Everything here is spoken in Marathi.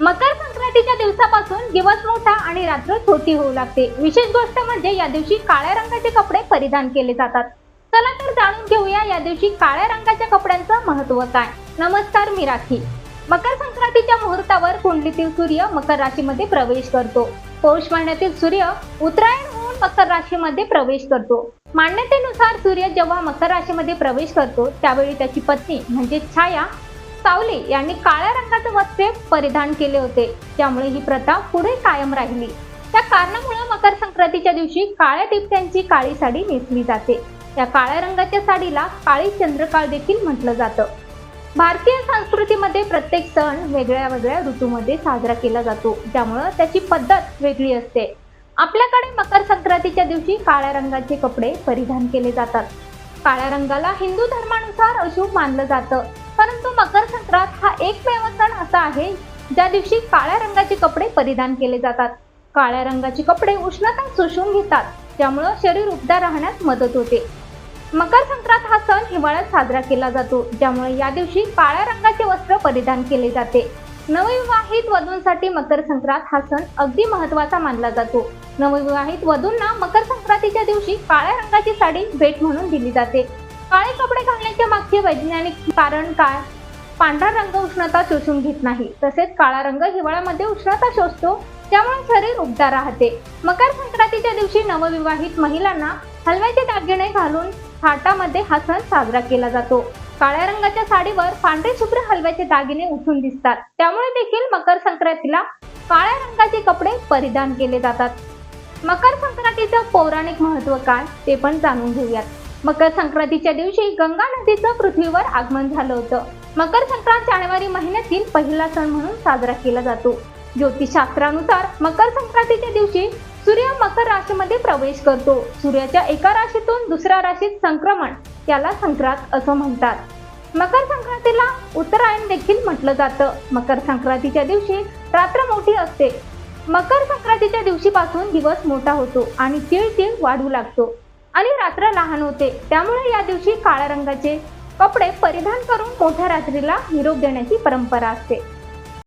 मकर संक्रांतीच्या दिवसापासून दिवस मोठा आणि रात्र छोटी होऊ लागते. विशेष गोष्ट म्हणजे या दिवशी काळ्या रंगाचे कपडे परिधान केले जातात. चला तर जाणून घेऊया या दिवशी काळ्या रंगाच्या कपड्यांचं महत्त्व काय. नमस्कार मी राखी. मकर संक्रांतीच्या मुहूर्तावर कुंडलीतील सूर्य मकर राशीमध्ये प्रवेश करतो. पौष महिन्यातील सूर्य उत्तरायण होऊन मकर राशीमध्ये प्रवेश करतो. मान्यतेनुसार सूर्य जेव्हा मकर राशीमध्ये प्रवेश करतो त्यावेळी त्याची पत्नी म्हणजे छाया सावले यांनी काळ्या रंगाचे वस्त्रे परिधान केले होते. त्यामुळे ही प्रथा पुढे कायम राहिली. त्या कारणामुळे मकर संक्रांतीच्या दिवशी काळ्या टिपक्यांची काळी साडी नेसली जाते. या काळ्या रंगाच्या साडीला काळी चंद्रकाळ देखील म्हटलं जातं. भारतीय संस्कृतीमध्ये प्रत्येक सण वेगळ्या वेगळ्या ऋतूमध्ये साजरा केला जातो. त्यामुळं त्याची पद्धत वेगळी असते. आपल्याकडे मकर संक्रांतीच्या दिवशी काळ्या रंगाचे कपडे परिधान केले जातात. काळ्या रंगाला हिंदू धर्मानुसार अशुभ मानलं जातं. मकर संक्रांत हा एकमेव सण असा आहे ज्या दिवशी काळ्या रंगाचे कपडे परिधान केले जातात. काळ्या रंगाचे कपडे उष्णता शोषून घेतात त्यामुळं शरीर उबदार राहण्यास मदत होते. मकर संक्रांत हा सण हिवाळ्यात साजरा केला जातो ज्यामुळे या दिवशी काळ्या रंगाचे वस्त्र परिधान केले जाते. नवविवाहित वधूंसाठी मकर संक्रांत हा सण अगदी महत्त्वाचा मानला जातो. नवविवाहित वधूंना मकर संक्रांतीच्या दिवशी काळ्या रंगाची साडी भेट म्हणून दिली जाते. काळे कपडे घालण्याच्या मागचे वैज्ञानिक कारण काय? पांढरा रंग उष्णता शोषून घेत नाही. तसेच काळा रंग हिवाळ्यामध्ये उष्णता शोषतो त्यामुळे शरीर उबदार राहते. मकर संक्रांतीच्या दिवशी नवविवाहित महिलांना हलव्याचे दागिने घालून हाटामध्ये हा सण साजरा केला जातो. काळ्या रंगाच्या साडीवर पांढरे शुभ्र हलव्याचे दागिने उठून दिसतात. त्यामुळे देखील मकर संक्रांतीला काळ्या रंगाचे कपडे परिधान केले जातात. मकर संक्रांतीचं पौराणिक महत्त्व काय ते पण जाणून घेऊयात. मकर संक्रांतीच्या दिवशी गंगा नदीचं पृथ्वीवर आगमन झालं होतं. मकर संक्रांत जानेवारी महिन्यातील पहिला सण म्हणून साजरा केला जातो. ज्योतिषशास्त्रानुसार मकर संक्रांतीच्या दिवशी सूर्य मकर राशीमध्ये प्रवेश करतो. सूर्याच्या एका राशीतून दुसऱ्या राशीत संक्रमण त्याला संक्रांत असं म्हणतात. मकर संक्रांतीला उत्तरायण देखील म्हटलं जातं. मकर संक्रांतीच्या दिवशी रात्र मोठी असते. मकर संक्रांतीच्या दिवशीपासून दिवस मोठा होतो आणि तीळ तीळ वाढू लागतो. आणि रात्र लहान होते. त्यामुळे या दिवशी काळ्या रंगाचे कपडे परिधान करून मोठ्या रात्रीला निरोप देण्याची परंपरा असते.